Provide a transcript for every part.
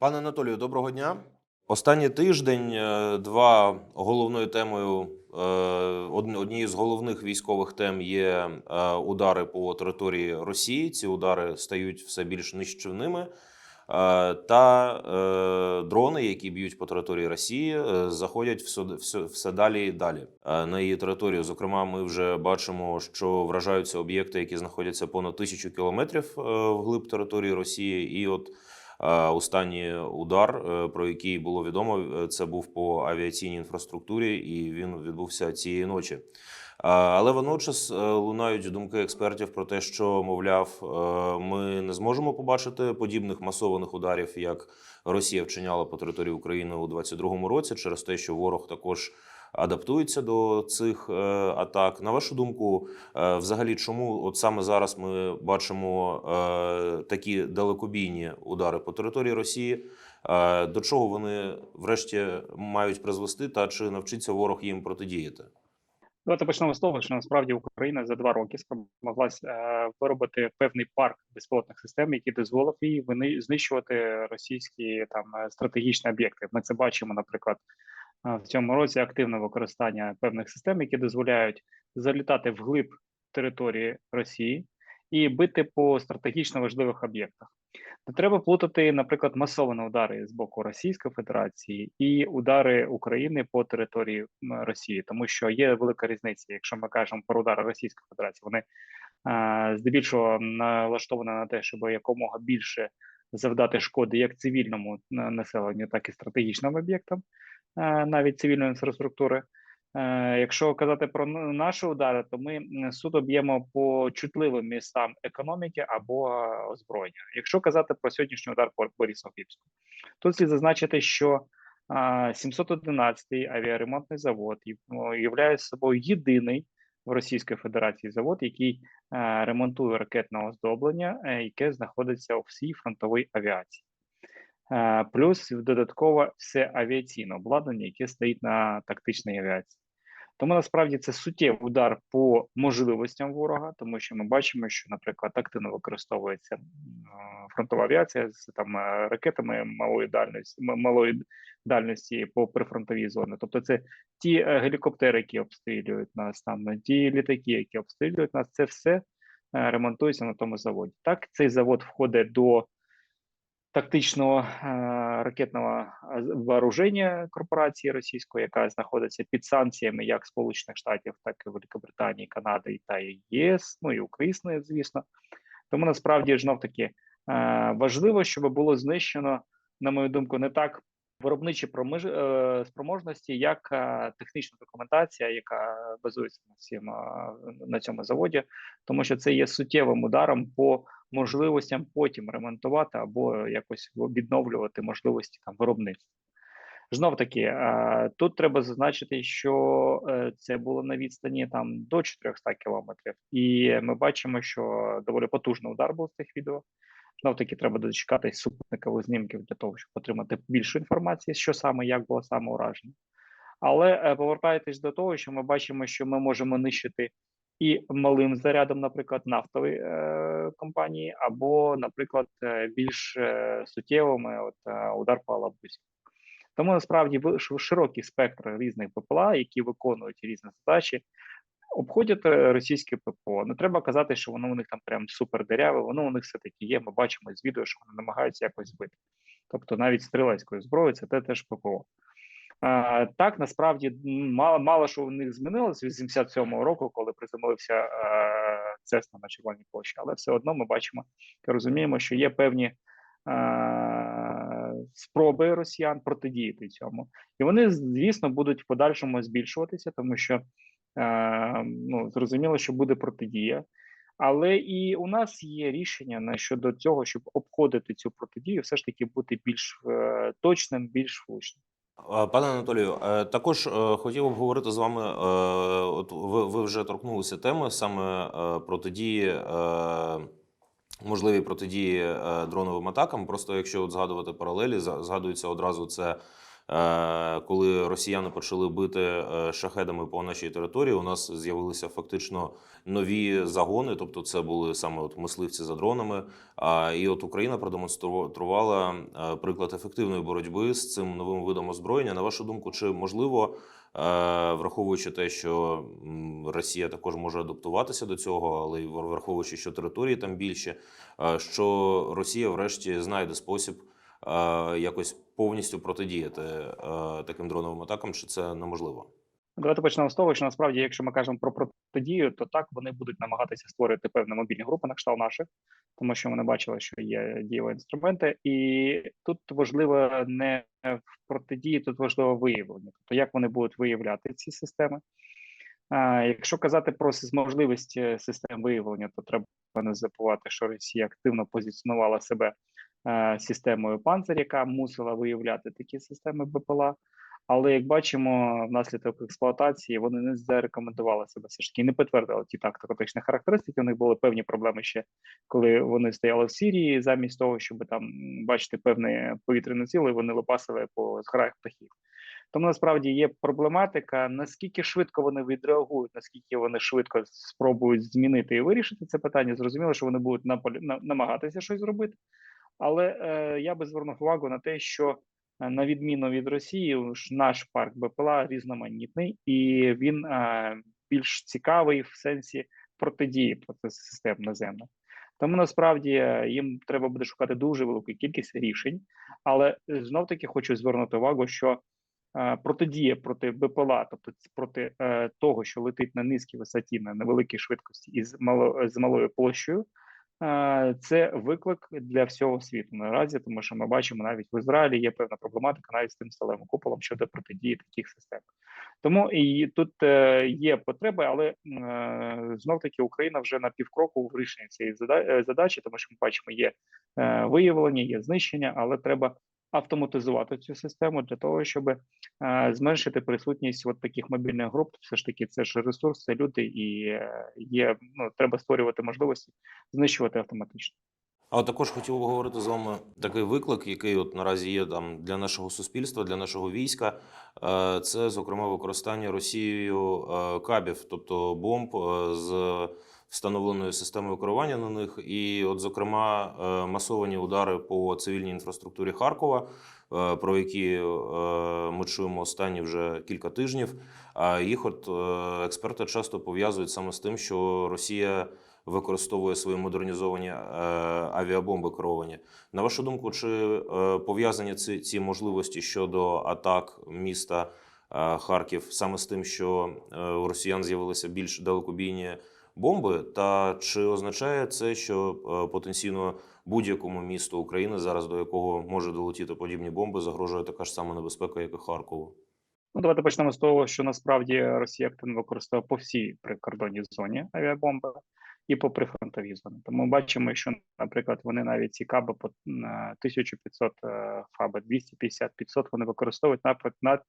Пане Анатолію, доброго дня. Останній тиждень е, два головною темою е, однією з головних військових тем є е, удари по території Росії. Ці удари стають все більш нищівними. Та дрони, які б'ють по території Росії, заходять все, все, все далі і далі на її територію. Зокрема, ми вже бачимо, що вражаються об'єкти, які знаходяться понад тисячу кілометрів вглиб території Росії. І от останній удар, е, про який було відомо, е, це був по авіаційній інфраструктурі, і він відбувся цієї ночі. Але водночас е, лунають думки експертів про те, що мовляв, ми не зможемо побачити подібних масованих ударів, як Росія вчиняла по території України у 2022 році, через те, що ворог також адаптується до цих е, атак. На вашу думку, е, взагалі, чому от саме зараз ми бачимо е, такі далекобійні удари по території Росії? До чого вони врешті мають призвести, та чи навчиться ворог їм протидіяти? Давайте почнемо з того, що насправді Україна за два роки спромоглась е, виробити певний парк безпілотних систем, який дозволив їй знищувати російські там стратегічні об'єкти. Ми це бачимо, наприклад, в цьому році активне використання певних систем, які дозволяють залітати вглиб території Росії і бити по стратегічно важливих об'єктах. Не треба плутати, наприклад, масовані удари з боку Російської Федерації і удари України по території Росії, тому що є велика різниця. Якщо ми кажемо про удари Російської Федерації, вони здебільшого налаштовані на те, щоб якомога більше завдати шкоди як цивільному населенню, так і стратегічним об'єктам, навіть цивільної інфраструктури. Е, Якщо казати про наші удари, то ми суто б'ємо по чутливим містам економіки або е, озброєння. Якщо казати про сьогоднішній удар по Борисоглібську, тут слід зазначити, що 711-й авіаремонтний завод є собою єдиний в Російській Федерації завод, який е, ремонтує ракетне оздоблення, е, яке знаходиться у всій фронтовій авіації. Плюс додатково все авіаційне обладнання, яке стоїть на тактичній авіації. Тому насправді це суттєвий удар по можливостям ворога, тому що ми бачимо, що, наприклад, активно використовується фронтова авіація з там е, ракетами малої дальності, малої дальності по прифронтовій зоні. Тобто, це ті е, гелікоптери, які обстрілюють нас, там ті літаки, які обстрілюють нас, це все е, ремонтується на тому заводі. Так, цей завод входить до тактичного е, ракетного е, вооруження корпорації російської, яка знаходиться під санкціями як Сполучених Штатів, так і Великобританії, Канади та ЄС, ну і України, звісно. Тому насправді знов таки е, важливо, щоб було знищено, на мою думку, не так виробничі промиж... е, спроможності, як е, технічна документація, яка базується на цім, е, на цьому заводі, тому що це є суттєвим ударом по можливостям потім ремонтувати або якось відновлювати можливості там виробництва. Знов таки, тут треба зазначити, що це було на відстані там до 400 кілометрів, і ми бачимо, що доволі потужний удар був з цих відео. Знов таки, треба дочекатись супутникових знімків для того, щоб отримати більше інформації, що саме як було саме ураження. Але е, повертаючись до того, що ми бачимо, що ми можемо нищити і малим зарядом, наприклад, нафтової е, компанії, або, наприклад, е, більш е, суттєвими, от удар по Алабусі. Тому насправді широкий спектр різних ППЛА, які виконують різні задачі, обходять е, російське ППО. Не треба казати, що воно у них там прям супер деряве, воно у них все таки є. Ми бачимо з відео, що вони намагаються якось збити. Тобто навіть стрілецькою зброєю це те- теж ППО. А, так насправді мало, мало що в них змінилося з 87-го року, коли приземлився е, Цесна на Червоній площі, але все одно ми бачимо розуміємо, що є певні е, спроби росіян протидіяти цьому, і вони, звісно, будуть в подальшому збільшуватися, тому що ну, зрозуміло, що буде протидія. Але і у нас є рішення на щодо цього, щоб обходити цю протидію, все ж таки бути більш е, точним, більш влучним. Е, Пане Анатолію, е, також е, хотів обговорити з вами. е, От ви, вже торкнулися теми саме е, протидії, е, можливі протидії е, дроновим атакам. Просто якщо от згадувати паралелі, згадується одразу це Е, Коли росіяни почали бити е, шахедами по нашій території, у нас з'явилися фактично нові загони, тобто це були саме от мисливці за дронами. І от Україна продемонструвала е, приклад ефективної боротьби з цим новим видом озброєння. На вашу думку, чи можливо, е, враховуючи те, що Росія також може адаптуватися до цього, але й враховуючи, що території там більше, е, що Росія врешті знайде спосіб е, якось повністю протидіяти таким дроновим атакам, чи це неможливо? Давайте почнемо з того, що насправді, якщо ми кажемо про протидію, то так вони будуть намагатися створити певні мобільні групи на кшталт наших, тому що вони бачили, що є дієві інструменти, і тут важливо не в протидії, тут важливо виявлення. Тобто, як вони будуть виявляти ці системи. А, Якщо казати про можливість е, систем виявлення, то треба не забувати, що Росія активно позиціонувала себе системою «Панцир», яка мусила виявляти такі системи БПЛА. Але як бачимо, внаслідок експлуатації вони не зарекомендували себе все ж таки, не підтвердили ті тактико-тактичні характеристики. У них були певні проблеми ще, коли вони стояли в Сирії, замість того, щоб там бачити певні повітряні ціли, вони лопасили по зграях птахів. Тому насправді є проблематика, наскільки швидко вони відреагують, наскільки вони швидко спробують змінити і вирішити це питання. Зрозуміло, що вони будуть намагатися щось зробити. Але е, я би звернув увагу на те, що е, на відміну від Росії, ж наш парк БПЛА різноманітний і він е, більш цікавий в сенсі протидії проти систем наземних. Тому насправді е, їм треба буде шукати дуже велику кількість рішень. Але знов таки хочу звернути увагу, що е, протидія проти БПЛА, тобто проти е, того, що летить на низькій висоті, на невеликій швидкості і з мало з малою площею, е, це виклик для всього світу наразі, тому що ми бачимо навіть в Ізраїлі є певна проблематика навіть з тим сталевим куполом щодо протидії таких систем. Тому і тут е, є потреби, але е, знов таки Україна вже на півкроку в рішенні цієї е, задачі, тому що ми бачимо, є виявлення, є знищення, але треба автоматизувати цю систему для того, щоб зменшити присутність от таких мобільних груп. Все ж таки, це ж ресурс, це люди, і е, є ну треба створювати можливості знищувати автоматично. А також хотів обговорити з вами такий виклик, який от наразі є там для нашого суспільства, для нашого війська. Е, Це, зокрема, використання Росією е, кабів, тобто бомб з встановленою системою керування на них, і, от, зокрема, е, масовані удари по цивільній інфраструктурі Харкова, е, про які е, ми чуємо останні вже кілька тижнів. А їх от експерти часто пов'язують саме з тим, що Росія використовує свої модернізовані е, авіабомби керовані. На вашу думку, чи е, пов'язані ці, ці можливості щодо атак міста е, Харків саме з тим, що е, у росіян з'явилися більш далекобійні бомби? Та чи означає це, що е, потенційно будь-якому місту України, зараз до якого може долетіти подібні бомби, загрожує така ж сама небезпека, як і Харкову? Ну, давайте почнемо з того, що насправді Росія активно використовує по всій прикордонній зоні авіабомби і по прифронтовій зоні. Тому бачимо, що, наприклад, вони навіть ці каби по е, 1500 е, фаби, 250 500 вони використовують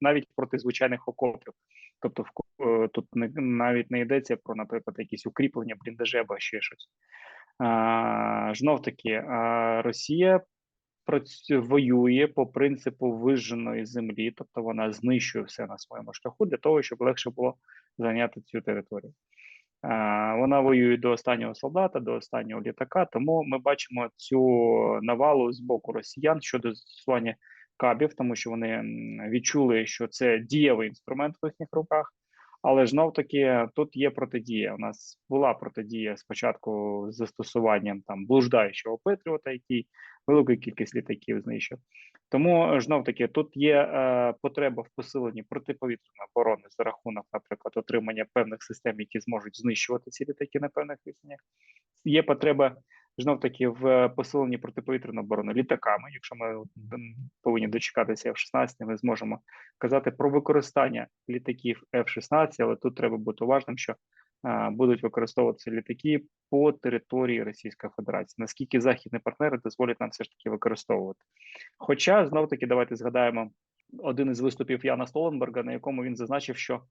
навіть проти звичайних окопів. Тобто, е, тут навіть не йдеться про, наприклад, якісь укріплення, бліндажі або ще щось. Знов таки, Росія воює по принципу вижженої землі, тобто вона знищує все на своєму шляху для того, щоб легше було зайняти цю територію. Вона воює до останнього солдата, до останнього літака. Тому ми бачимо цю навалу з боку росіян щодо застосування кабів, тому що вони відчули, що це дієвий інструмент в їхніх руках. Але знов таки тут є протидія. У нас була протидія спочатку з застосуванням там блуждаючого Петріота, який велику кількість літаків знищив. Тому знов таки тут є е, потреба в посиленні протиповітряної оборони за рахунок, наприклад, отримання певних систем, які зможуть знищувати ці літаки на певних відстанях. Є потреба знов таки в посиленні протиповітряної оборони літаками. Якщо ми повинні дочекатися F-16, ми зможемо казати про використання літаків F-16, але тут треба бути уважним, що е, будуть використовуватися літаки по території Російської Федерації. Наскільки західні партнери дозволять нам все ж таки використовувати? Хоча знов таки давайте згадаємо один із виступів Яна Столенберга, на якому він зазначив, що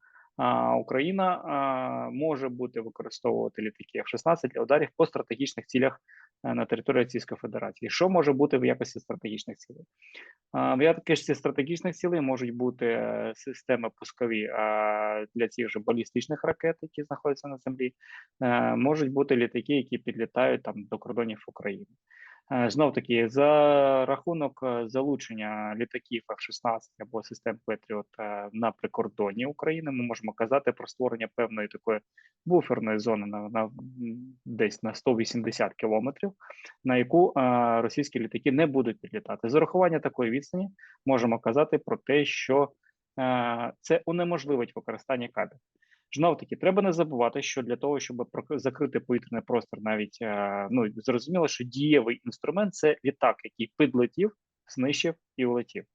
Україна може бути використовувати літаки F-16 для ударів по стратегічних цілях на території Російської Федерації. Що може бути в якості стратегічних цілей? В якості стратегічних цілей можуть бути е, системи пускові для цих же балістичних ракет, які знаходяться на землі. Е, Можуть бути літаки, які підлітають там до кордонів України. Знов таки, за рахунок е, залучення літаків F-16 або систем Patriot е, на прикордонні України, ми можемо казати про створення певної такої буферної зони на, на десь на 180 кілометрів, на яку е, російські літаки не будуть підлітати. З урахування такої відстані можемо казати про те, що е, це унеможливить використання кабель. Знов таки, треба не забувати, що для того, щоб закрити повітряний простір, навіть е, ну зрозуміло, що дієвий інструмент це літак, який підлетів, знищив і улетів.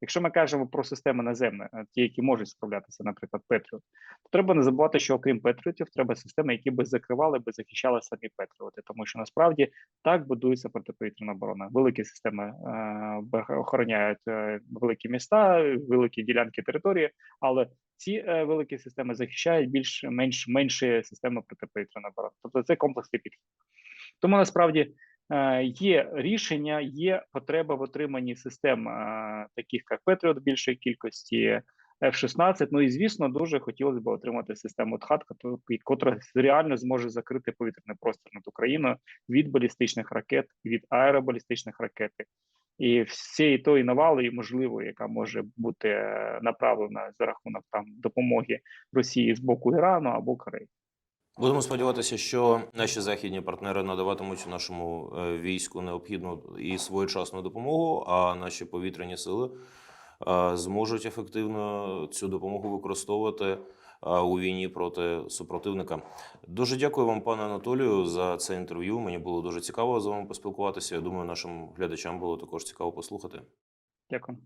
Якщо ми кажемо про системи наземні, е, ті, які можуть справлятися, наприклад, Петріот, то треба не забувати, що окрім Петріотів, треба системи, які би закривали, би захищали самі Петріоти, тому що насправді так будується протиповітряна оборона. Великі системи е, охороняють е, великі міста, великі ділянки території, але ці е, великі системи захищають більш менш менші системи протиповітряної оборони. Тобто це комплексний підхід. Тому насправді є рішення, є потреба в отриманні систем, е, таких як Петріот в більшій кількості. F-16, ну і звісно, дуже хотілося б отримати систему ТХАТ, котра реально зможе закрити повітряний простір над Україною від балістичних ракет, від аеробалістичних ракет і всієї тої навали, можливо, яка може бути е, направлена за рахунок там допомоги Росії з боку Ірану або Кореї. Будемо сподіватися, що наші західні партнери надаватимуть нашому е, війську необхідну і своєчасну допомогу, а наші повітряні сили е, зможуть ефективно цю допомогу використовувати е, у війні проти супротивника. Дуже дякую вам, пане Анатолію, за це інтерв'ю. Мені було дуже цікаво з вами поспілкуватися. Я думаю, нашим глядачам було також цікаво послухати. Дякую.